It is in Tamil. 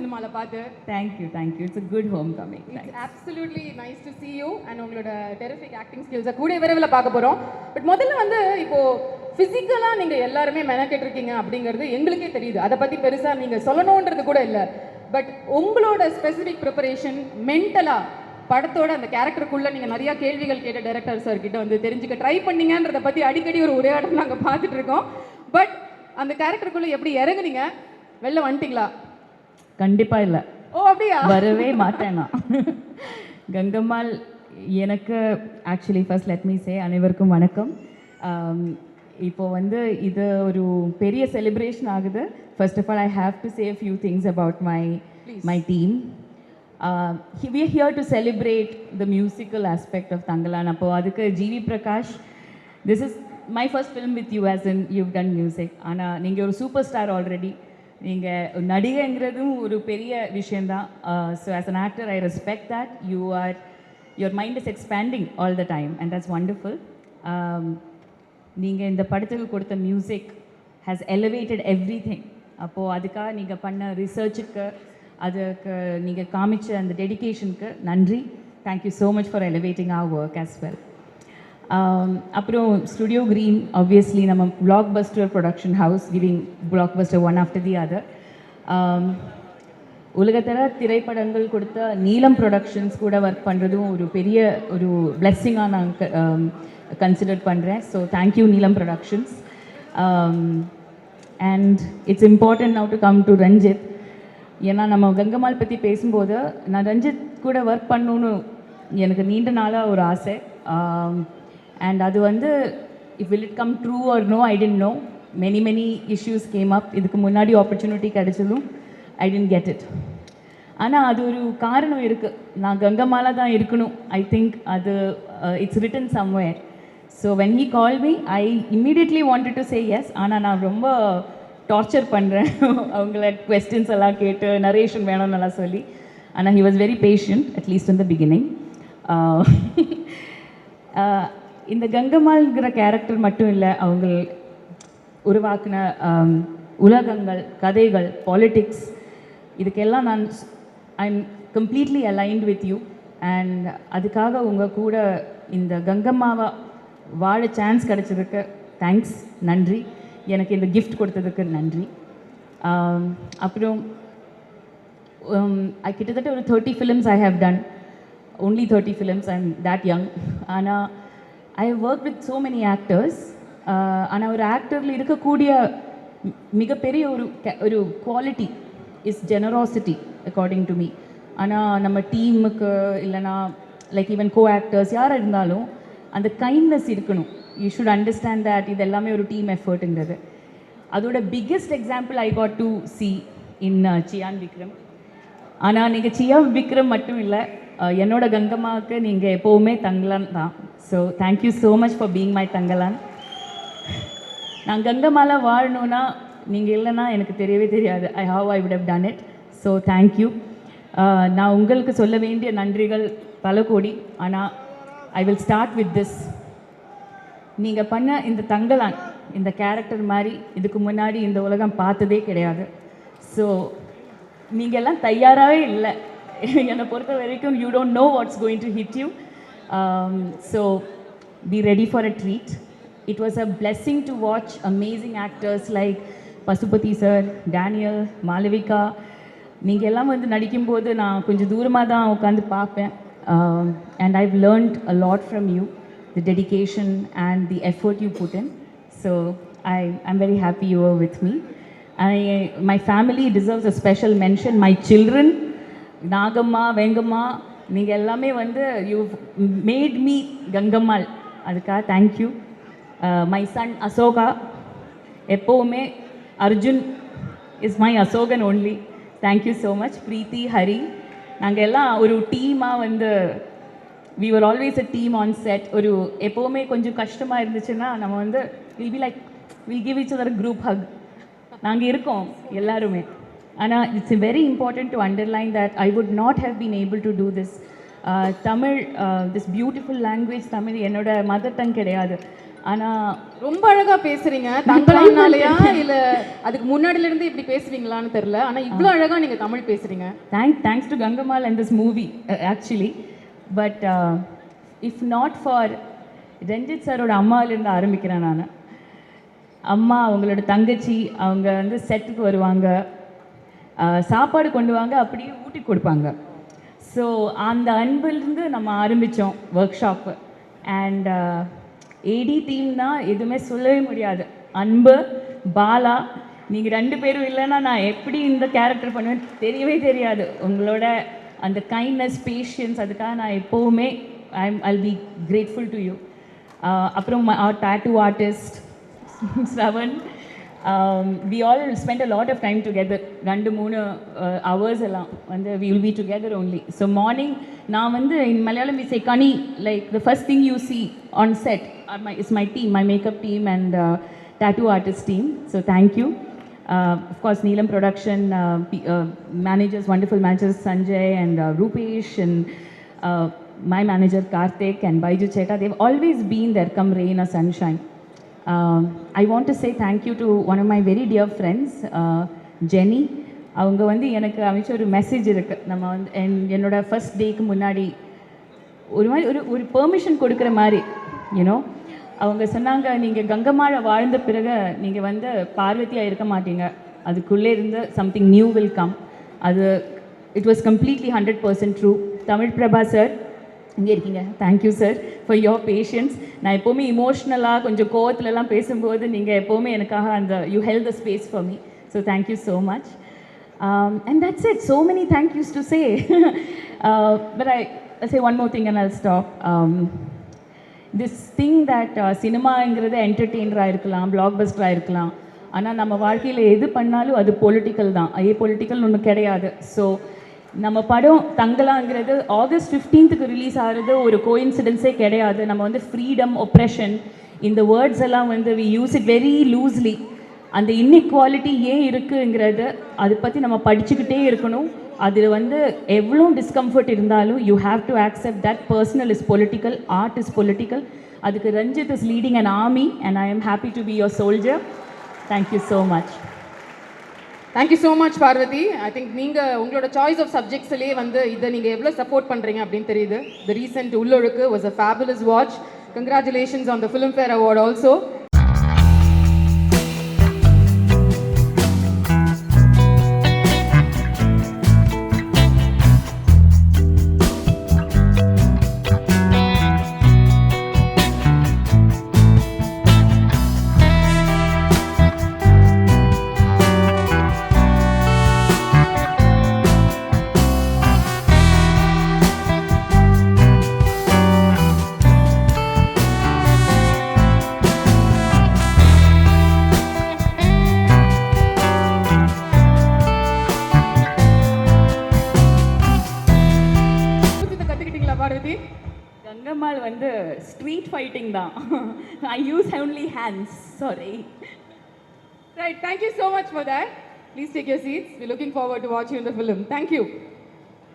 உங்களை பார்த்து. Thank you thank you it's a good home coming it's absolutely nice to see you and உங்களோட டெரிஃபிக் ஆக்டிங் ஸ்கில்ஸை கூடிய விரைவில் பார்க்க போகிறோம் பட் முதல்ல வந்து இப்போ ஃபிசிக்கலாக நீங்கள் எல்லாருமே மெனக்கெட்டு இருக்கீங்க அப்படிங்கிறது எங்களுக்கே தெரியுது. அதை பற்றி பெருசாக நீங்கள் சொல்லணுன்றது கூட இல்லை. பட் உங்களோட ஸ்பெசிஃபிக் ப்ரிப்பரேஷன் மென்டலாக படத்தோட அந்த கேரக்டருக்குள்ளே நீங்கள் நிறைய கேள்விகள் கேட்ட டைரக்டர் சார் கிட்ட வந்து தெரிஞ்சுக்க ட்ரை பண்ணீங்கன்றதை பற்றி அடிக்கடி ஒரு உரையாடல் நாங்கள் பார்த்துட்டு இருக்கோம். பட் அந்த கேரக்டருக்குள்ளே எப்படி இறங்குனீங்க? வெளில வந்துட்டீங்களா? கண்டிப்பா இல்ல. ஓ அப்படியா? வரவே மாட்டேன் நான். கங்கம்மாள் எனக்கு actually first let me say அனைவருக்கும் வணக்கம். இப்போ வந்து இது ஒரு பெரிய செலிப்ரேஷன் ஆகுது. First of all I have to say few things about my my team we here to celebrate the musical aspect of Thangalaan அப்போ அதுக்கு GV Prakash this is my first film with you as in you done music ஆனால் நீங்கள் ஒரு சூப்பர் ஸ்டார் ஆல்ரெடி நீங்கள் நடிகைங்கிறதும் ஒரு பெரிய விஷயந்தான் so as an actor I respect that you are your mind is expanding all the time and that's wonderful நீங்கள் இந்த படத்துக்கு கொடுத்த music has elevated every thing அப்போது அதுக்காக நீங்கள் பண்ண ரிசர்ச்சுக்கு அதுக்கு நீங்கள் காமிச்ச அந்த டெடிகேஷனுக்கு நன்றி. Thank you so much for elevating our work as well Um, அப்புறம் ஸ்டுடியோ க்ரீன் ஆப்வியஸ்லி நம்ம blockbuster production house giving blockbuster one after the other உலகத்தர திரைப்படங்கள் கொடுத்த நீலம் ப்ரொடக்ஷன்ஸ் கூட ஒர்க் பண்ணுறதும் ஒரு பெரிய ஒரு பிளெஸ்ஸிங்காக நான் கன்சிடர் பண்ணுறேன் so thank you Neelam productions and it's important now to come to Ranjith ஏன்னா நம்ம கங்கம்மாள் பற்றி பேசும்போது நான் ரஞ்சித் கூட ஒர்க் பண்ணணுன்னு எனக்கு நீண்ட நாளாக ஒரு ஆசை. Um, அண்ட் அது வந்து if will it come true or no I tend no many many issues came up இதுக்கு முன்னாடி ஆப்பர்ச்சுனிட்டி கிடைச்சதும் ஐ டென்ட் கெட் இட் ஆனால் அது ஒரு காரணம் இருக்குது நான் கங்கம்மால தான் இருக்கணும். ஐ திங்க் அது it's written somewhere so when he call me I immediately wanted to say yes ஆனால் நான் ரொம்ப டார்ச்சர் பண்ணுறேன் அவங்கள கொஸ்டின்ஸ் எல்லாம் கேட்டு நரேஷன் வேணும்னு எல்லாம் சொல்லி. ஆனால் he was very patient at least in the beginning இந்த கங்கம்மாள்ங்கிற கேரக்டர் மட்டும் இல்லை அவங்க உருவாக்கின um, உலகங்கள் கதைகள் பாலிட்டிக்ஸ் இதுக்கெல்லாம் நான் I am completely aligned with you and அதுக்காக உங்கள் கூட இந்த கங்கம்மாவை வாழ சான்ஸ் கிடைச்சதுக்கு தேங்க்ஸ் நன்றி. எனக்கு இந்த கிஃப்ட் கொடுத்ததுக்கு நன்றி. Um, அப்புறம் um, கிட்டத்தட்ட ஒரு thirty films I have done only 30 films i'm that young ஆனால் I work with so many actors ஆனால் ஒரு ஆக்டரில் இருக்கக்கூடிய மிகப்பெரிய ஒரு ஒரு quality is generosity according to me ஆனால் நம்ம டீமுக்கு இல்லைனா லைக் ஈவன் கோ ஆக்டர்ஸ் யாராக இருந்தாலும் அந்த கைண்ட்னஸ் இருக்கணும். யூ ஷுட் அண்டர்ஸ்டாண்ட் தட் இது எல்லாமே ஒரு டீம் எஃபர்ட்டுங்கிறது அதோட biggest example I got to see in Chiyaan Vikram ஆனால் நீங்கள் சியா விக்ரம் மட்டும் இல்லை Uh, என்னோட கங்கம்மாவுக்கு நீங்கள் எப்போவுமே தங்கலான் தான். So thank you so much for being my Thangalaan. நான் கங்கம்மால வாழணும்னா நீங்கள் இல்லைன்னா எனக்கு தெரியவே தெரியாது. I have I with have done it so thank you நான் உங்களுக்கு சொல்ல வேண்டிய நன்றிகள் பல கோடி. ஆனால் I will start with this நீங்கள் பண்ண இந்த தங்கலான் இந்த கேரக்டர் மாதிரி இதுக்கு முன்னாடி இந்த உலகம் பார்த்ததே கிடையாது. ஸோ நீங்கள் எல்லாம் தயாராகவே இல்லை. என்னை பொறுத்த வரைக்கும் you don't know what's going to hit you so be ready for a treat it was a blessing to watch amazing actors like Pasupathi sir Daniel Malavika நீங்கள் எல்லாம் வந்து நடிக்கும்போது நான் கொஞ்சம் தூரமாக தான் உட்காந்து பார்ப்பேன் and I've learnt a lot from you the dedication and the effort you put in. So I, I'm very happy you were with me. I, my family deserves a special mention. Nagamma Vengamma நீங்கள் எல்லாமே வந்து யூ மேட் மீ கங்கம்மாள். அதுக்காக தேங்க்யூ மை சன் அசோகா எப்போவுமே Arjun is my Ashokan only thank you so much Preethi Hari நாங்கள் எல்லாம் ஒரு டீமாக வந்து we were always a team on set ஒரு எப்போவுமே கொஞ்சம் கஷ்டமாக இருந்துச்சுன்னா நம்ம வந்து will be like will give each other group hug நாங்கள் இருக்கோம் எல்லாருமே. ஆனால் it's very important to underline that I would not have been able to do this Tamil this beautiful language Tamil என்னோட மதர் டங் கிடையாது. ஆனால் ரொம்ப அழகா பேசுறீங்க. தங்களானாலயா? இல்ல அதுக்கு முன்னாடில இருந்து இப்படி பேசுவீங்களான்னு தெரியல. ஆனா இவ்ளோ அழகா நீங்க Tamil thanks to Gangamal and this movie uh, actually. But uh, if not for Ranjith சாரோட அம்மாவிலேருந்து ஆரம்பிக்கிறேன் நான். அம்மா அவங்களோட தங்கச்சி அவங்க வந்து செட்டுக்கு வருவாங்க. சாப்பாடு கொண்டு வாங்க அப்படியே ஊட்டி கொடுப்பாங்க. ஸோ அந்த அன்பிலிருந்து நம்ம ஆரம்பித்தோம் ஒர்க் ஷாப்பு அண்ட் ஏடி டீம்னா எதுவுமே சொல்லவே முடியாது. அன்பு பாலா நீங்கள் ரெண்டு பேரும் இல்லைன்னா நான் எப்படி இந்த கேரக்டர் பண்ணுவேன் தெரியவே தெரியாது. உங்களோட அந்த கைண்ட்னஸ் பேஷியன்ஸ் அதுக்காக நான் எப்போவுமே I I'll be grateful to you அப்புறம் tattoo artist Shravan we all spend a lot of time together ரெண்டு மூணு ஹவர்ஸ் எல்லாம் வந்து we will be together only so morning நான் வந்து in Malayalam we say kani like the first thing you see on set my is my team my makeup team and tattoo artist team. So thank you. Uh, of course, Neelam Production uh, p- uh, managers, wonderful managers Sanjay and uh, Rupesh and uh, my manager Karthik and Baiju Cheta. They've always been there, come rain or sunshine. I want to say thank you to one of my very dear friends Jenny அவங்க வந்து எனக்கு அமைச்ச ஒரு மெசேஜ் இருக்குது நம்ம வந்து என்- என்னோட ஃபர்ஸ்ட் டேக்கு முன்னாடி ஒரு மாதிரி ஒரு ஒரு பெர்மிஷன் கொடுக்குற மாதிரி யூனோ அவங்க சொன்னாங்க நீங்கள் கங்கமாழ வாழ்ந்த பிறகு நீங்கள் வந்து பார்வதியாக இருக்க மாட்டீங்க. அதுக்குள்ளே இருந்து சம்திங் நியூ வில் கம் அது it was completely hundred percent true Tamil Prabha sir இங்கே இருக்கீங்க. Thank you sir for your patience நான் எப்போவுமே இமோஷ்னலாக கொஞ்சம் கோவத்துலலாம் பேசும்போது நீங்கள் எப்போவுமே எனக்காக அந்த you held the space for me so thank you so much and that's it so many thank yous to say but I say one more thing and I'll stop this thing that சினிமாங்கிறது என்டர்டெயினராக இருக்கலாம் பிளாக் பஸ்டராக இருக்கலாம் ஆனால் நம்ம வாழ்க்கையில் எது பண்ணாலும் அது பொலிட்டிக்கல் தான். ஏ பொலிட்டிக்கல் ஒன்று கிடையாது. ஸோ நம்ம படம் தங்கலாங்கிறது ஆகஸ்ட் ஃபிஃப்டீன்த்துக்கு ரிலீஸ் ஆகிறது ஒரு கோயின்சிடென்ஸே கிடையாது. நம்ம வந்து ஃப்ரீடம் ஒப்ரெஷன் இந்த வேர்ட்ஸ் எல்லாம் வந்து we use it very loosely அந்த இன்இக்வாலிட்டி ஏன் இருக்குங்கிறது அதை பற்றி நம்ம படிச்சுக்கிட்டே இருக்கணும். அதில் வந்து எவ்வளோ டிஸ்கம்ஃபர்ட் இருந்தாலும் you have to accept that personal is political art is political அதுக்கு Ranjith is leading an army and I am happy to be your soldier thank you so much thank you so much Parvathy I think நீங்கள் உங்களோட சாய்ஸ் ஆஃப் சப்ஜெக்ட்ஸ்லேயே வந்து இதை நீங்கள் எவ்வளோ சப்போர்ட் பண்ணுறீங்க அப்படின்னு தெரியுது. The recent Ullozhukku was a fabulous watch congratulations on the Filmfare award also Parvathy Gangammal வந்து ஸ்ட்ரீட் ஃபைட்டிங் தான் I use only hands sorry Right, thank you so much for that. Please take your seats. We're looking forward to watching the film. Thank you.